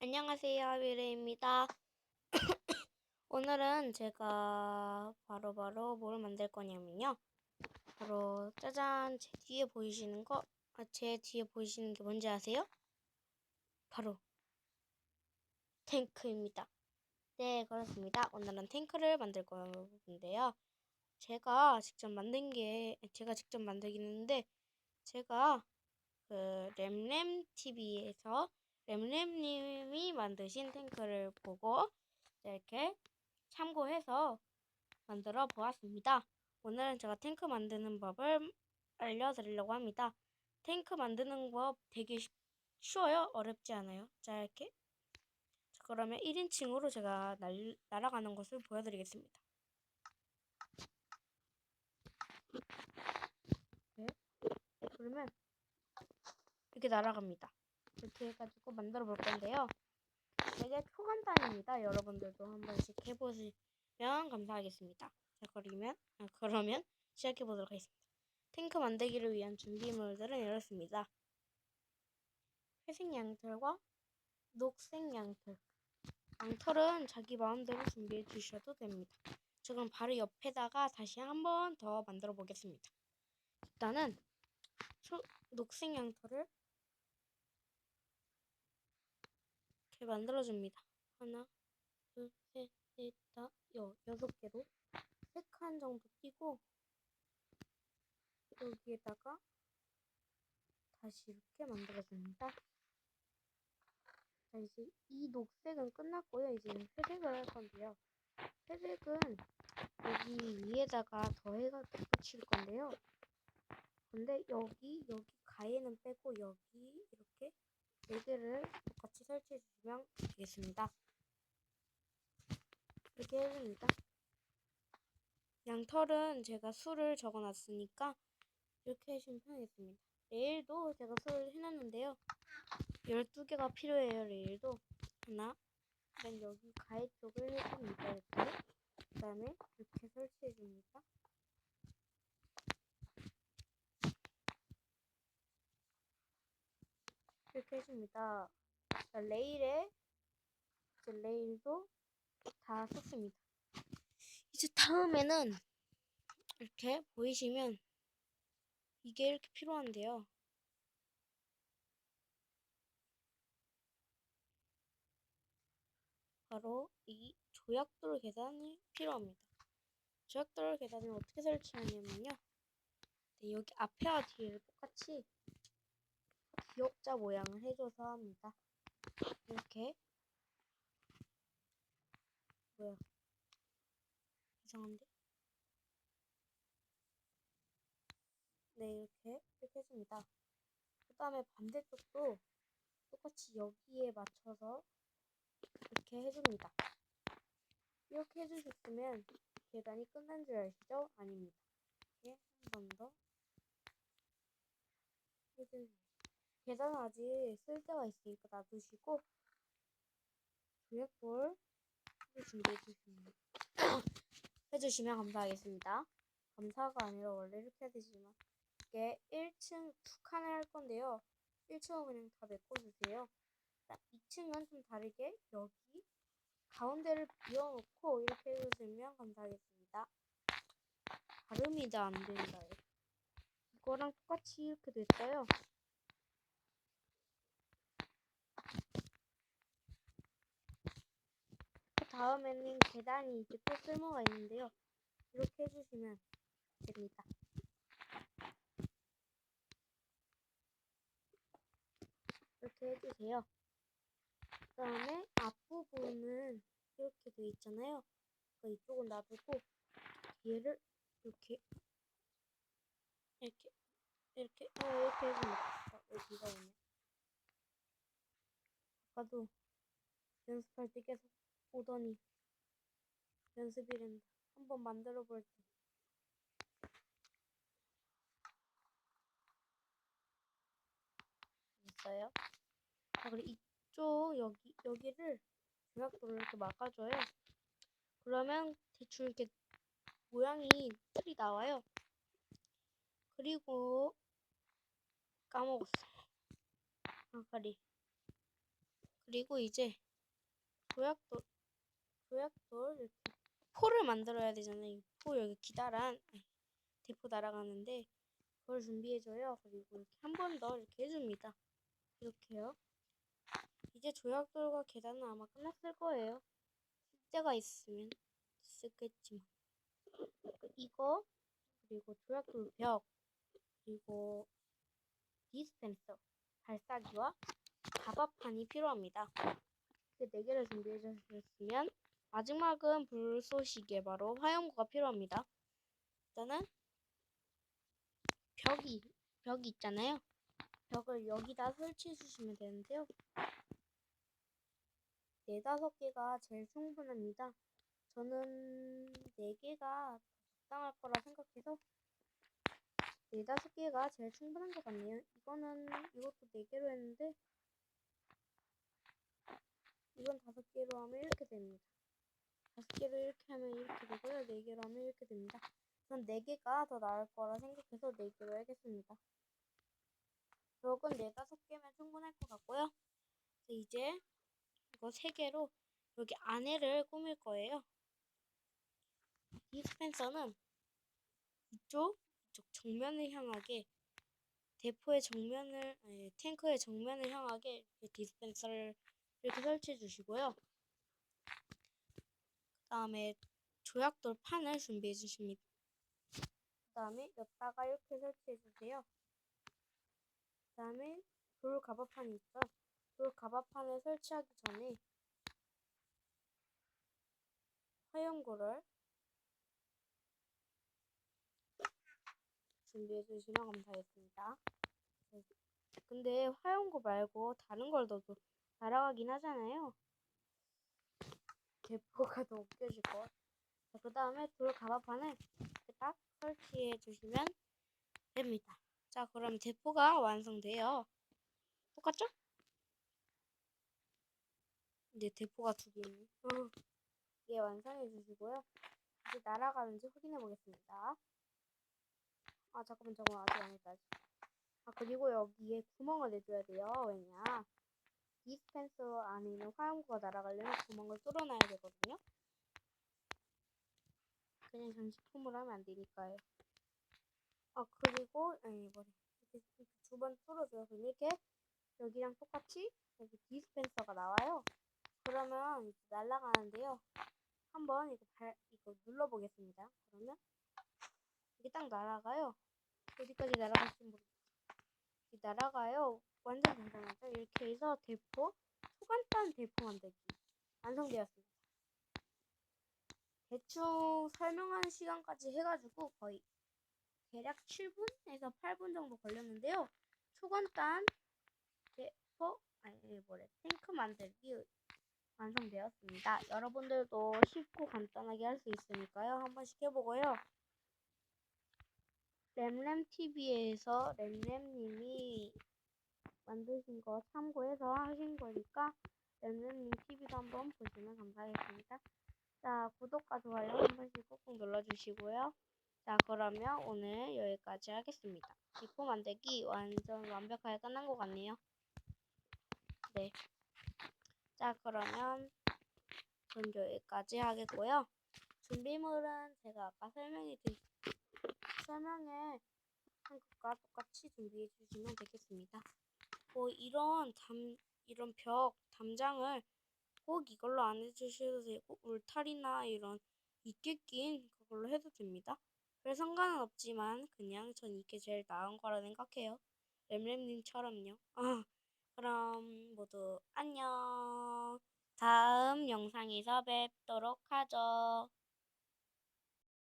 안녕하세요, 미래입니다. 오늘은 제가 바로 바로 뭘 만들 거냐면요. 바로 짜잔, 제 뒤에 보이시는 거, 아, 제 뒤에 보이시는 게 뭔지 아세요? 바로 탱크입니다. 네, 그렇습니다. 오늘은 탱크를 만들 건데요. 제가 직접 만든 게, 제가 직접 만들긴 했는데, 제가 그 램램 TV에서 램램님이 만드신 탱크를 보고 이렇게 참고해서 만들어 보았습니다. 오늘은 제가 탱크 만드는 법을 알려드리려고 합니다. 탱크 만드는 법 되게 쉽- 쉬워요. 어렵지 않아요. 자, 이렇게. 자, 그러면 1인칭으로 제가 날, 날아가는 것을 보여드리겠습니다. 네. 그러면 이렇게 날아갑니다. 이렇게 해가지고 만들어 볼 건데요. 되게 초간단입니다. 여러분들도 한 번씩 해보시면 감사하겠습니다. 자, 그러면, 아, 그러면 시작해 보도록 하겠습니다. 탱크 만들기를 위한 준비물들은 이렇습니다. 회색 양털과 녹색 양털. 양털은 자기 마음대로 준비해 주셔도 됩니다. 저 그럼 바로 옆에다가 다시 한 번 더 만들어 보겠습니다. 일단은 초, 녹색 양털을 이렇게 만들어줍니다. 하나, 둘, 셋, 넷, 다, 여, 여섯 개로 세 칸 정도 띄고 여기에다가 다시 이렇게 만들어줍니다. 자, 이제 이 녹색은 끝났고요. 이제 회색을 할 건데요. 회색은 여기 위에다가 더해가 붙일 건데요. 근데 여기, 여기 가에는 빼고 여기 이렇게 네 개를 설치해 주시면 되겠습니다. 이렇게 해줍니다. 양털은 제가 수를 적어 놨으니까 이렇게 해주시면 편하겠습니다. 레일도 제가 수를 해놨는데요. 12개가 필요해요, 레일도. 하나. 그다음 여기 가해 쪽을 해줍니다, 이렇게. 그 다음에 이렇게 설치해줍니다. 이렇게 해줍니다. 자, 레일에 이제 레일도 다 썼습니다. 이제 다음에는 이렇게 보이시면 이게 이렇게 필요한데요. 바로 이 조약돌 계단이 필요합니다. 조약돌 계단을 어떻게 설치하냐면요. 네, 여기 앞에와 뒤를 똑같이 기역자 모양을 해줘서 합니다. 이렇게 뭐야 이상한데? 네 이렇게 이렇게 해줍니다. 그 다음에 반대쪽도 똑같이 여기에 맞춰서 이렇게 해줍니다. 이렇게 해주셨으면 계단이 끝난 줄 아시죠? 아닙니다. 이렇게 한 번 더 해줍니다. 계단은 아직 쓸 데가 있으니까 놔두시고 조약돌 준비해 주시면 해주시면 감사하겠습니다. 감사가 아니라 원래 이렇게 해야 되지만 이게 1층 두 칸을 할 건데요. 1층은 그냥 다 메꿔주세요. 2층은 좀 다르게 여기 가운데를 비워놓고 이렇게 해주시면 감사하겠습니다. 발음이 다안 된다. 이거랑 똑같이 이렇게 됐어요. 다음에는 계단이 또 쓸모가 있는데요. 이렇게 해주시면 됩니다. 이렇게 해주세요. 그 다음에 앞부분은 이렇게 돼 있잖아요. 그러니까 이쪽은 놔두고 얘를 이렇게 이렇게 이렇게 어, 이렇게 해줍니다. 어, 여기가 오네. 아까도 연습할 때 계속 오더니 연습이란다. 한번 만들어 볼 때. 있어요. 자, 그리고 이쪽 여기 여기를 조약돌로 이렇게 막아줘요. 그러면 대충 이렇게 모양이 틀이 나와요. 그리고 까먹었어. 아까리. 그리고 이제 조약돌 조약돌 이렇게 포를 만들어야 되잖아요. 포 여기 기다란 대포 날아가는데 그걸 준비해줘요. 그리고 이렇게 한 번 더 이렇게 해줍니다. 이렇게요. 이제 조약돌과 계단은 아마 끝났을 거예요. 숙제가 있으면 쓰겠지만 이거 그리고 조약돌 벽 그리고 디스펜서 발사기와 가바판이 필요합니다. 그네 개를 준비해 주셨으면 마지막은 불쏘시개 바로 화염구가 필요합니다. 일단은 벽이 벽이 있잖아요. 벽을 여기다 설치해 주시면 되는데요. 네 다섯 개가 제일 충분합니다. 저는 네 개가 적당할 거라 생각해서 네 다섯 개가 제일 충분한 것 같네요. 이거는 이것도 네 개로 했는데 이건 다섯 개로 하면 이렇게 됩니다. 다섯 개를 이렇게 하면 이렇게 되고요. 네 개로 하면 이렇게 됩니다. 전 네 개가 더 나을 거라 생각해서 네 개로 하겠습니다. 벽은 네 다섯 개면 충분할 것 같고요. 이제 이거 세 개로 여기 안에를 꾸밀 거예요. 디스펜서는 이쪽, 이쪽 정면을 향하게 대포의 정면을 아니, 탱크의 정면을 향하게 디스펜서를 이렇게 설치해 주시고요. 그 다음에 조약돌 판을 준비해 주십니다. 그 다음에 여기다가 이렇게 설치해 주세요. 그 다음에 돌 가바판이 있어. 돌 가바판을 설치하기 전에 화염구를 준비해 주시면 감사하겠습니다. 네. 근데 화염구 말고 다른 걸 넣어도 날아가긴 하잖아요. 대포가 더 웃겨질 것. 자, 그 다음에 돌 가마판을 딱 설치해 주시면 됩니다. 자, 그럼 대포가 완성돼요. 똑같죠? 이제 대포가 두개 있네. 어. 예, 완성해 주시고요. 이제 날아가는지 확인해 보겠습니다. 아, 잠깐만, 잠깐만. 아직 안 했다. 아, 그리고 여기에 구멍을 내줘야 돼요. 왜냐? 디스펜서 안에 있는 화염구가 날아가려면 구멍을 뚫어놔야 되거든요. 그냥 장식품으로 하면 안 되니까요. 아 그리고 아니 이렇게 두번 뚫어줘요. 그럼 이렇게 여기랑 똑같이 여기 디스펜서가 나와요. 그러면 날아가는데요. 한번 이거 발 이거 눌러보겠습니다. 그러면 이게 딱 날아가요. 어디까지 날아갈지 모르겠어요. 날아가요. 완전 간단하죠. 이렇게 해서 대포 초간단 대포 만들기 완성되었습니다. 대충 설명하는 시간까지 해가지고 거의 대략 7분에서 8분 정도 걸렸는데요. 초간단 대포 아니 뭐래 탱크 만들기 완성되었습니다. 여러분들도 쉽고 간단하게 할 수 있으니까요. 한 번씩 해보고요. 램램TV에서 램램님이 만드신 거 참고해서 하신 거니까 램램님 TV도 한번 보시면 감사하겠습니다. 자, 구독과 좋아요 한 번씩 꾹꾹 눌러주시고요. 자, 그러면 오늘 여기까지 하겠습니다. 디포 만들기 완전 완벽하게 끝난 것 같네요. 네. 자, 그러면 전 여기까지 하겠고요. 준비물은 제가 아까 설명해 드린 설명에 한 것과 똑같이 준비해 주시면 되겠습니다. 뭐 이런 담 이런 벽 담장을 꼭 이걸로 안 해주셔도 되고 울타리나 이런 이끼 낀 그걸로 해도 됩니다. 별 상관은 없지만 그냥 전 이게 제일 나은 거라 생각해요. 램램님처럼요. 아, 그럼 모두 안녕. 다음 영상에서 뵙도록 하죠.